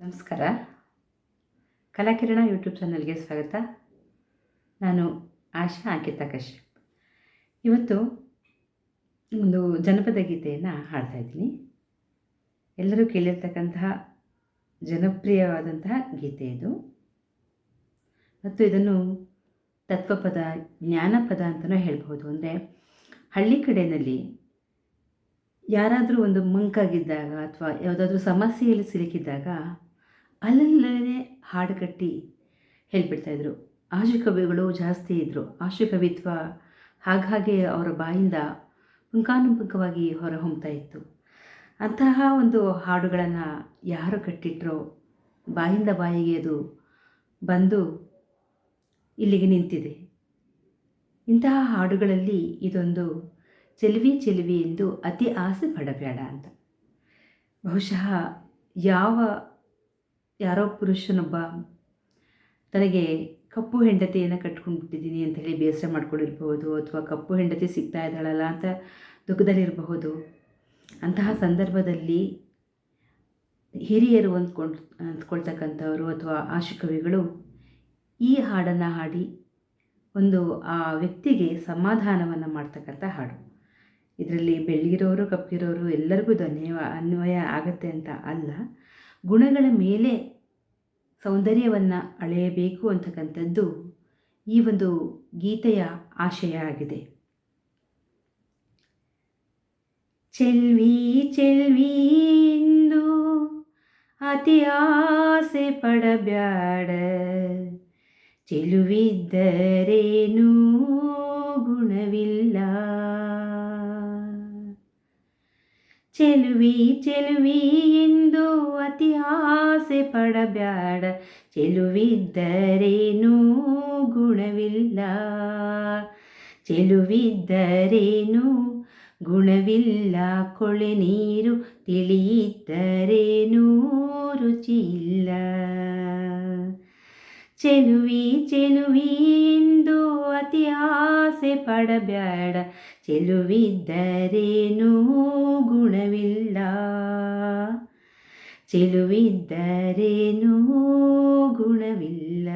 ನಮಸ್ಕಾರ. ಕಲಾಕಿರಣ ಯೂಟ್ಯೂಬ್ ಚಾನಲ್ಗೆ ಸ್ವಾಗತ. ನಾನು ಆಶಾ ಅಂಕಿತ ಕಶ್ಯಪ್. ಇವತ್ತು ಒಂದು ಜನಪದ ಗೀತೆಯನ್ನು ಹಾಡ್ತಾ ಇದ್ದೀನಿ. ಎಲ್ಲರೂ ಕೇಳಿರ್ತಕ್ಕಂತಹ ಜನಪ್ರಿಯವಾದಂತಹ ಗೀತೆ ಇದು. ಮತ್ತು ಇದನ್ನು ತತ್ವಪದ, ಜ್ಞಾನಪದ ಅಂತಲೂ ಹೇಳ್ಬೋದು ಅಂದರೆ ಹಳ್ಳಿ ಕಡೆಯಲ್ಲಿ ಯಾರಾದರೂ ಒಂದು ಮಂಕಾಗಿದ್ದಾಗ ಅಥವಾ ಯಾವುದಾದ್ರೂ ಸಮಸ್ಯೆಯಲ್ಲಿ ಸಿಲುಕಿದ್ದಾಗ ಅಲ್ಲಲ್ಲೇ ಹಾಡು ಕಟ್ಟಿ ಹೇಳ್ಬಿಡ್ತಾಯಿದ್ರು ಆಶುಕವಿಗಳು ಜಾಸ್ತಿ ಇದ್ದರು ಆಶುಕವಿತ್ವ ಹಾಗಾಗಿ ಅವರ ಬಾಯಿಂದ ಪುಂಕಾನುಪುಂಕವಾಗಿ ಹೊರಹೊಮ್ತಾ ಇತ್ತು. ಅಂತಹ ಒಂದು ಹಾಡುಗಳನ್ನು ಯಾರು ಕಟ್ಟಿಟ್ರೋ ಬಾಯಿಂದ ಬಾಯಿಗೆ ಅದು ಬಂದು ಇಲ್ಲಿಗೆ ನಿಂತಿದೆ. ಇಂತಹ ಹಾಡುಗಳಲ್ಲಿ ಇದೊಂದು ಚೆಲುವಿ ಚೆಲುವಿ ಎಂದು ಅತಿ ಆಸೆ ಪಡಬೇಡ ಅಂತ. ಬಹುಶಃ ಯಾವ ಯಾರೋ ಪುರುಷನೊಬ್ಬ ತನಗೆ ಕಪ್ಪು ಹೆಂಡತಿಯನ್ನು ಕಟ್ಕೊಂಡು ಬಿಟ್ಟಿದ್ದೀನಿ ಅಂತ ಹೇಳಿ ಬೇಸರ ಮಾಡ್ಕೊಂಡಿರ್ಬೋದು ಅಥವಾ ಕಪ್ಪು ಹೆಂಡತಿ ಸಿಗ್ತಾ ಇದ್ದಾಳಲ್ಲ ಅಂತ ದುಃಖದಲ್ಲಿರಬಹುದು. ಅಂತಹ ಸಂದರ್ಭದಲ್ಲಿ ಹಿರಿಯರು ಅಂದ್ಕೊಂಡು, ಅಂದ್ಕೊಳ್ತಕ್ಕಂಥವರು ಅಥವಾ ಆಶುಕವಿಗಳು ಈ ಹಾಡನ್ನು ಹಾಡಿ ಒಂದು ಆ ವ್ಯಕ್ತಿಗೆ ಸಮಾಧಾನವನ್ನು ಮಾಡ್ತಕ್ಕಂಥ ಹಾಡು. ಇದರಲ್ಲಿ ಬೆಳ್ಳಿರೋರು, ಕಪ್ಪಿರೋರು ಎಲ್ಲರಿಗೂ ಧನ್ಯವ ಅನ್ವಯ ಅನ್ವಯ ಆಗತ್ತೆ ಅಂತ ಅಲ್ಲ. ಗುಣಗಳ ಮೇಲೆ ಸೌಂದರ್ಯವನ್ನು ಅಳೆಯಬೇಕು ಅಂತಕ್ಕಂಥದ್ದು ಈ ಒಂದು ಗೀತೆಯ ಆಶಯ ಆಗಿದೆ. ಚೆಲ್ವಿ ಚೆಲ್ವಿ ಎಂದು ಅತಿ ಆಸೆ ಪಡಬ್ಯಾಡ. ಚೆಲುವಿದ್ದರೇನೂ ಗುಣವಿಲ್ಲ. ಚೆಲುವಿ ಚೆಲುವಿ ಎಂದು ಅತಿ ಆಸೆ ಪಡಬ್ಯಾಡ. ಚೆಲುವಿದ್ದರೇನೂ ಗುಣವಿಲ್ಲ. ಚೆಲುವಿದ್ದರೇನೂ ಗುಣವಿಲ್ಲ. ಕೊಳೆ ನೀರು ತಿಳಿಯಿದ್ದರೇನೂ ರುಚಿಯಿಲ್ಲ. ಚೆಲುವಿ ಚೆಲುವಿ ಎಂದು ಅತಿ ಆಸೆ ಪಡಬ್ಯಾಡ. ಚೆಲುವಿದ್ದರೇನೂ ಗುಣವಿಲ್ಲ. ಚೆಲುವಿದ್ದರೇನೂ ಗುಣವಿಲ್ಲ.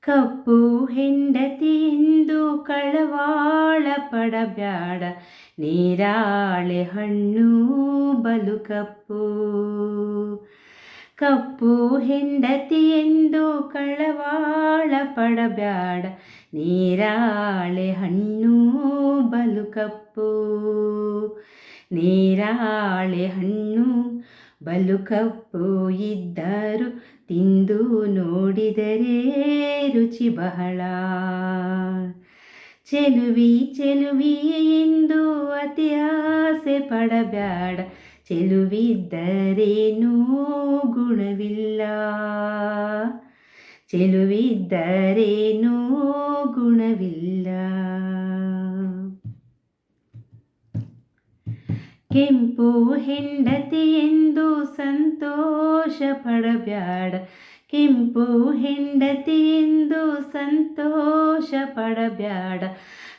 ಕಪ್ಪು ಹೆಂಡತಿ ಎಂದು ಕಳವಾಳ ಪಡಬ್ಯಾಡ. ನೀರಾಳೆ ಹಣ್ಣು ಬಲು ಕಪ್ಪು. ಕಪ್ಪು ಹೆಂಡತಿ ಎಂದು ಕಳವಾಳ ಪಡಬ್ಯಾಡ. ನೀರಾಳೆ ಹಣ್ಣು ಬಲು ಕಪ್ಪು. ನೀರಾಳೆ ಹಣ್ಣು ಬಲು ಕಪ್ಪು ಇದ್ದರು ತಿಂದು ನೋಡಿದರೆ ರುಚಿ ಬಹಳ. ಚೆಲುವಿ ಚೆಲುವಿ ಎಂದು ಅತಿ ಆಸೆ ಪಡಬ್ಯಾಡ. ಚೆಲುವಿದ್ದರೇನೂ ಗುಣವಿಲ್ಲ. ಚೆಲುವಿದ್ದರೇನೂ ಗುಣವಿಲ್ಲ. ಕೆಂಪು ಹೆಂಡತಿ ಎಂದು ಸಂತೋಷ ಪಡಬ್ಯಾಡ. ಕೆಂಪು ಹೆಂಡತಿ ಎಂದು ಸಂತೋಷ ಪಡಬ್ಯಾಡ.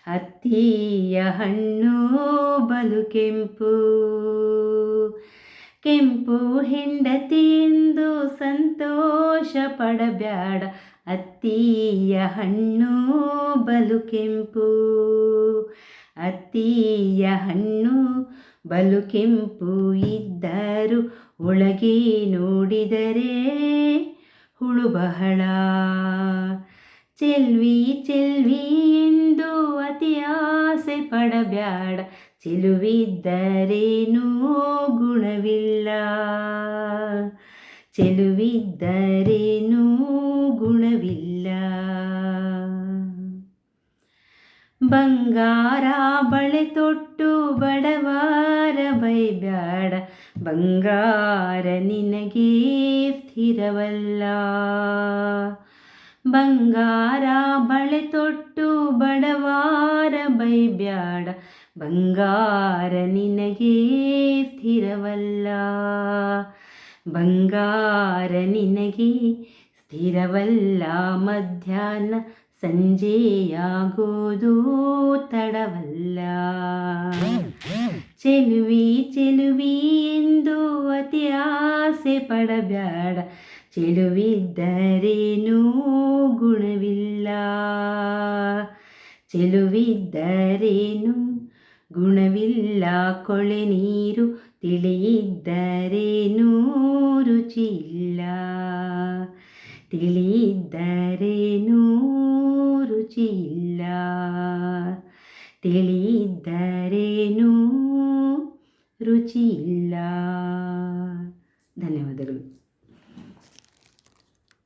ಅತ್ತಿಯ ಹಣ್ಣು ಬಲು ಕೆಂಪು. ಕೆಂಪು ಹೆಂಡತಿ ಎಂದು ಸಂತೋಷ ಪಡಬ್ಯಾಡ. ಅತ್ತಿಯ ಹಣ್ಣು ಬಲು ಕೆಂಪು. ಅತ್ತಿಯ ಹಣ್ಣು ಬಲು ಕೆಂಪು ಇದ್ದರು ಒಳಗೆ ನೋಡಿದರೆ ಹುಳು ಬಹಳ. ಚೆಲ್ವಿ ಚೆಲ್ವಿ ಎಂದು ಅತಿ ಆಸೆ ಪಡಬ್ಯಾಡ. ಚೆಲುವಿದ್ದರೇನೂ ಗುಣವಿಲ್ಲ. ಚೆಲುವಿದ್ದರೇನೂ ಗುಣವಿಲ್ಲ. ಬಂಗಾರ ಬಳೆ ತೊಟ್ಟು ಬಡವಾರ ಬೈಬ್ಯಾಡ. ಬಂಗಾರ ನಿನಗೆ ಸ್ಥಿರವಲ್ಲ. ಬಂಗಾರ ಬಳೆ ತೊಟ್ಟು ಬಡವಾರ ಬೈಬ್ಯಾಡ. ಬಂಗಾರ ನಿನಗೆ ಸ್ಥಿರವಲ್ಲ. ಬಂಗಾರ ನಿನಗೆ ಸ್ಥಿರವಲ್ಲ. ಮಧ್ಯಾಹ್ನ ಸಂಜೆಯಾಗೋದು ತಡವಲ್ಲ ಚೆಲುವಿ ಚೆಲುವಿ ಎಂದು ಪಡಬ್ಯಾಡ ಚೆಲುವಿದ್ದರೇನೂ ಗುಣವಿಲ್ಲ ಚೆಲುವಿದ್ದರೇನು ಗುಣವಿಲ್ಲ ಕೊಳೆ ನೀರು ತಿಳಿಯಿದ್ದರೇನೂ ರುಚಿಯಿಲ್ಲ ತಿಳಿಯಿದ್ದರೇನೂ ರುಚಿಯಿಲ್ಲ. ತಿಳಿಯಿದ್ದರೇನೂ ರುಚಿಯಿಲ್ಲ. ಧನ್ಯವಾದಗಳು.